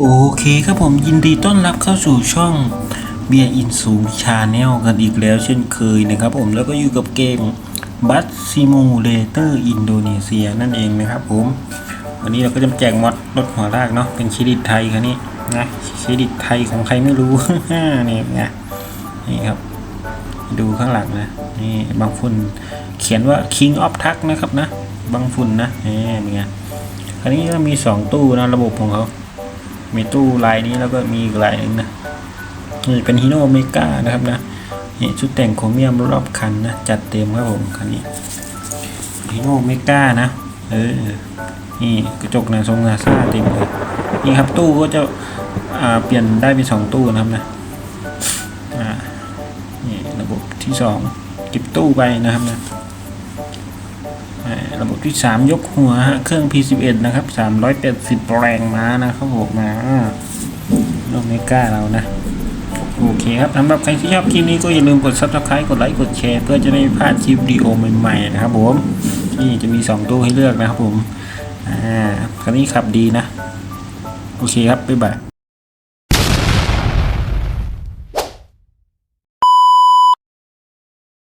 โอเคครับผมยินดีต้อนรับเข้าสู่ช่องเบียร์อินสูงชาแนลกันอีกแล้วเช่นเคยนะครับผมแล้วก็อยู่กับเกมบัสซิมูเลเตอร์อินโดนีเซียนั่นเองนะครับผมวันนี้เราก็จะแจกมอดรถหัวลากเนาะเป็นเครดิตไทยคันนี้นะเครดิตไทยของใครไม่รู้ นี่ไงนี่ครับ ดูข้างหลังนะนี่บางฝุ่นเขียนว่า King of t u c นะครับนะ บางฝุ่นนะนี่เป็นไงคันนี้ก็มีสองตู้นะระบบของเขา มีตู้ลายนี้แล้วก็มีอีกลายหนึ่งนะนี่เป็นฮีโน่เมกานะครับนะนี่ชุดแต่งโครเมียมรอบคันนะ จัดเต็มครับผมคันนี้ฮีโน่เมกานะเออนี่กระจกหนาทรงหนาซ่าเต็มเลยนี่ครับตู้ก็จะเปลี่ยนได้เป็นสองตู้นะครับนะอ่านี่ระบบที่สองเก็บตู้ไปนะครับนะ ระบบที่สามยกหัวฮะเครื่อง P11 นะครับ 380 แรงม้านะครับผมมาโนเมกาเรานะ โอเคครับสำหรับใครที่ชอบคลิปนี้ก็อย่าลืมกด subscribe กดไลค์กดแชร์เพื่อจะได้ไม่พลาดคลิปวิดีโอใหม่ๆนะครับผมนี่จะมี 2 ตู้ให้เลือกนะครับผม อ่าคันนี้ขับดีนะ โอเคครับ บ๊ายบาย